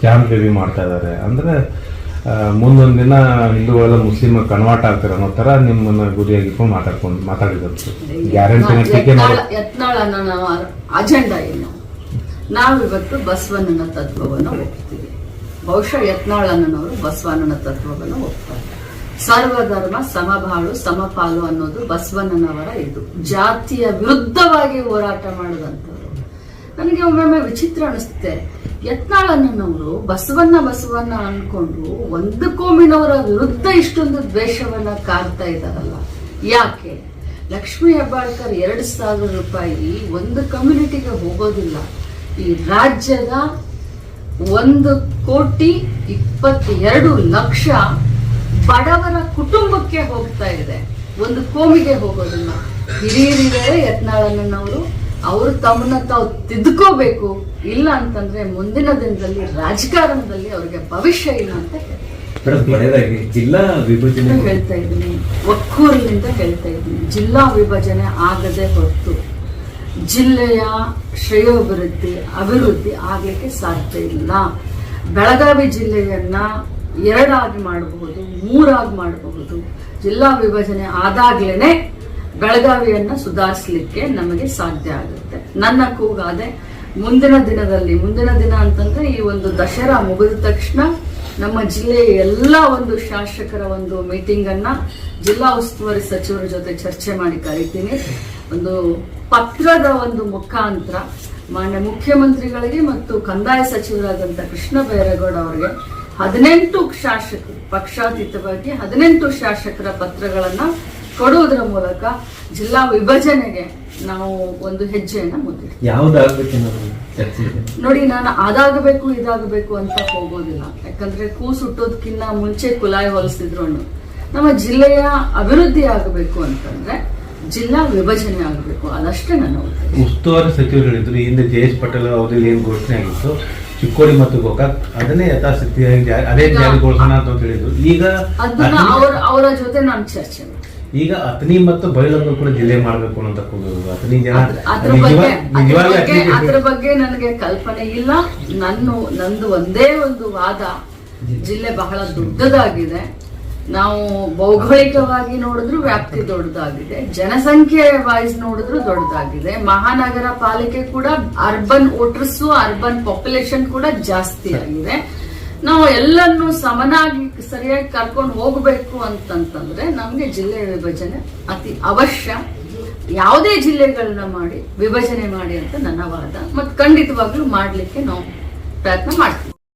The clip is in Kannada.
ಕ್ಯಾಂಪ್ ಬೇಬಿ ಮಾಡ್ತಾ ಇದ್ದಾರೆ ಅಂದ್ರೆ ಮುಂದೊಂದು ದಿನ ಹಿಂದೂ ಎಲ್ಲ ಮುಸ್ಲಿಮ್ ಕನ್ವರ್ಟ್ ಆಗ್ತಾರೆ ಅನ್ನೋ ತರ ನಿಮ್ಮನ್ನ ಗುರಿಯಾಗಿಕೊಂಡು ಮಾತಾಡ್ಕೊಂಡು ಮಾತಾಡಿದ್ರು ಗ್ಯಾರಂಟಿ ಟೀಕೆ ಮಾಡಿ ಅಜೆಂಡಾ ಏನು? ನಾವಿವತ್ತು ಬಸವಣ್ಣನ ತತ್ವವನ್ನು ಒಪ್ತೀವಿ. ಬಹುಶಃ ಯತ್ನಾಳಣ್ಣನವರು ಬಸವಣ್ಣನ ತತ್ವವನ್ನು ಒಪ್ತಾರೆ. ಸರ್ವಧರ್ಮ ಸಮಬಾಳು ಸಮಪಾಲು ಅನ್ನೋದು ಬಸವಣ್ಣನವರ ಇದು. ಜಾತಿಯ ವಿರುದ್ಧವಾಗಿ ಹೋರಾಟ ಮಾಡಿದಂಥವ್ರು ನನಗೆ ಒಮ್ಮೊಮ್ಮೆ ವಿಚಿತ್ರ ಅನಿಸುತ್ತೆ. ಯತ್ನಾಳಣ್ಣನವರು ಬಸವಣ್ಣ ಬಸವಣ್ಣ ಅನ್ಕೊಂಡು ಒಂದು ಕೋಮಿನವರ ವಿರುದ್ಧ ಇಷ್ಟೊಂದು ದ್ವೇಷವನ್ನ ಕಾರ್ತಾ ಇದ್ದಾರಲ್ಲ. ಯಾಕೆ? ಲಕ್ಷ್ಮೀ ಹೆಬ್ಬಾಳ್ಕರ್ ಎರಡು ಸಾವಿರ ರೂಪಾಯಿ ಒಂದು ಕಮ್ಯುನಿಟಿಗೆ ಹೋಗೋದಿಲ್ಲ. ಈ ರಾಜ್ಯದ ಒಂದು ಕೋಟಿ ಇಪ್ಪತ್ತೆರಡು ಲಕ್ಷ ಬಡವರ ಕುಟುಂಬಕ್ಕೆ ಹೋಗ್ತಾ ಇದೆ. ಒಂದು ಕೋಮಿಗೆ ಹೋಗೋದಿಲ್ಲ. ಹಿರಿಯರಿದ್ದಾರೆ ಯತ್ನಾಳಣ್ಣನವರು ಅವರು ತಮ್ಮನ್ನ ತಾವು ತಿದ್ಕೋಬೇಕು ಇಲ್ಲ ಅಂತಂದ್ರೆ ಮುಂದಿನ ದಿನದಲ್ಲಿ ರಾಜಕಾರಣದಲ್ಲಿ ಅವ್ರಿಗೆ ಭವಿಷ್ಯ ಇಲ್ಲ ಅಂತ ಜಿಲ್ಲಾ ವಿಭಜನೆ ಹೇಳ್ತಾ ಇದ್ದೀನಿ. ಒಕ್ಕೂರಿನಿಂದ ಹೇಳ್ತಾ ಇದ್ದೀನಿ. ಜಿಲ್ಲಾ ವಿಭಜನೆ ಆಗದೆ ಹೊರತು ಜಿಲ್ಲೆಯ ಶ್ರೇಯೋಭಿವೃದ್ಧಿ ಅಭಿವೃದ್ಧಿ ಆಗ್ಲಿಕ್ಕೆ ಸಾಧ್ಯ ಇಲ್ಲ. ಬೆಳಗಾವಿ ಜಿಲ್ಲೆಯನ್ನ ಎರಡಾಗಿ ಮಾಡಬಹುದು ಮೂರಾಗಿ ಮಾಡಬಹುದು. ಜಿಲ್ಲಾ ವಿಭಜನೆ ಆದಾಗ್ಲೇನೆ ಬೆಳಗಾವಿಯನ್ನ ಸುಧಾರಿಸಲಿಕ್ಕೆ ನಮಗೆ ಸಾಧ್ಯ ಆಗುತ್ತೆ. ನನ್ನ ಕೂಗಾದೆ ಮುಂದಿನ ದಿನದಲ್ಲಿ, ಮುಂದಿನ ದಿನ ಅಂತಂದ್ರೆ ಈ ಒಂದು ದಸರಾ ಮುಗಿದ ತಕ್ಷಣ ನಮ್ಮ ಜಿಲ್ಲೆಯ ಎಲ್ಲ ಒಂದು ಶಾಸಕರ ಒಂದು ಮೀಟಿಂಗ್ ಅನ್ನ ಜಿಲ್ಲಾ ಉಸ್ತುವಾರಿ ಸಚಿವರ ಜೊತೆ ಚರ್ಚೆ ಮಾಡಿ ಕರಿತೀನಿ. ಒಂದು ಪತ್ರದ ಒಂದು ಮುಖಾಂತರ ಮಾನ್ಯ ಮುಖ್ಯಮಂತ್ರಿಗಳಿಗೆ ಮತ್ತು ಕಂದಾಯ ಸಚಿವರಾದಂತ ಕೃಷ್ಣ ಬೈರೇಗೌಡ ಅವರಿಗೆ ಹದಿನೆಂಟು ಶಾಸಕ ಪಕ್ಷಾತೀತವಾಗಿ ಹದಿನೆಂಟು ಶಾಸಕರ ಪತ್ರಗಳನ್ನ ಕೊಡುವುದರ ಮೂಲಕ ಜಿಲ್ಲಾ ವಿಭಜನೆಗೆ ನಾವು ಒಂದು ಹೆಜ್ಜೆಯನ್ನು ಮುಂದಿಡ್ತೀವಿ ನೋಡಿ ನಾನು ಅದಾಗಬೇಕು ಇದಾಗಬೇಕು ಅಂತ ಹೋಗೋದಿಲ್ಲ. ಯಾಕಂದ್ರೆ ಕೂ ಸುಟ್ಟೋದಕ್ಕಿಂತ ಮುಂಚೆ ಕುಲಾಯಿ ಹೊಲಿಸಿದ್ರು ನಮ್ಮ ಜಿಲ್ಲೆಯ ಅಭಿವೃದ್ಧಿ ಆಗಬೇಕು ಅಂತಂದ್ರೆ ಜಿಲ್ಲಾ ವಿಭಜನೆ ಆಗಬೇಕು. ಅದಷ್ಟೇ ನಾನು ಉಸ್ತುವಾರಿ ಸಚಿವರು ಹೇಳಿದ್ರು ಈ ಹಿಂದೆ ಜೆ ಎಸ್ ಪಟೇಲ್ ಅವರು ಏನ್ ಘೋಷಣೆ ಆಗಿತ್ತು? ಚಿಕ್ಕೋಡಿ ಮತ್ತು ಗೋಕಾಕ್. ಅದನ್ನೇ ಯಥಾಸ್ಥಿತಿಯಾಗಿ ಅದೇ ಜಾರಿಗೊಳಿಸೋಣ ಅಂತ ಹೇಳಿದ್ರು. ಈಗ ಅವ್ರ ಅವರ ಜೊತೆ ನಾನು ಚರ್ಚೆ. ಈಗ ಅತನಿ ಮತ್ತು ಬಯಲನ್ನು ಕೂಡ ಜಿಲ್ಲೆ ಮಾಡಬೇಕು ಅಂತ ಅತನಿ ಜನ ಬಗ್ಗೆ ಅದ್ರ ಬಗ್ಗೆ ನನಗೆ ಕಲ್ಪನೆ ಇಲ್ಲ. ನನ್ನ ನಂದು ಒಂದೇ ಒಂದು ವಾದ ಜಿಲ್ಲೆ. ಬಹಳ ದೊಡ್ಡದಾಗಿದೆ. ನಾವು ಭೌಗೋಳಿಕವಾಗಿ ನೋಡಿದ್ರು ವ್ಯಾಪ್ತಿ ದೊಡ್ಡದಾಗಿದೆ. ಜನಸಂಖ್ಯೆ ವಾಯ್ಸ್ ನೋಡಿದ್ರು ದೊಡ್ಡದಾಗಿದೆ. ಮಹಾನಗರ ಪಾಲಿಕೆ ಕೂಡ ಅರ್ಬನ್ ವೋಟರ್ಸ್ ಅರ್ಬನ್ ಪಾಪ್ಯುಲೇಷನ್ ಕೂಡ ಜಾಸ್ತಿ ಆಗಿದೆ. ನಾವು ಎಲ್ಲನ್ನು ಸಮನಾಗಿ ಸರಿಯಾಗಿ ಕರ್ಕೊಂಡು ಹೋಗಬೇಕು ಅಂತಂತಂದ್ರೆ ನಮಗೆ ಜಿಲ್ಲೆ ವಿಭಜನೆ ಅತಿ ಅವಶ್ಯ. ಯಾವುದೇ ಜಿಲ್ಲೆಗಳನ್ನ ಮಾಡಿ ವಿಭಜನೆ ಮಾಡಿ ಅಂತ ನನ್ನ ವಾದ. ಮತ್ತು ಖಂಡಿತವಾಗ್ಲೂ ಮಾಡಲಿಕ್ಕೆ ನಾವು ಪ್ರಯತ್ನ ಮಾಡ್ತೀವಿ.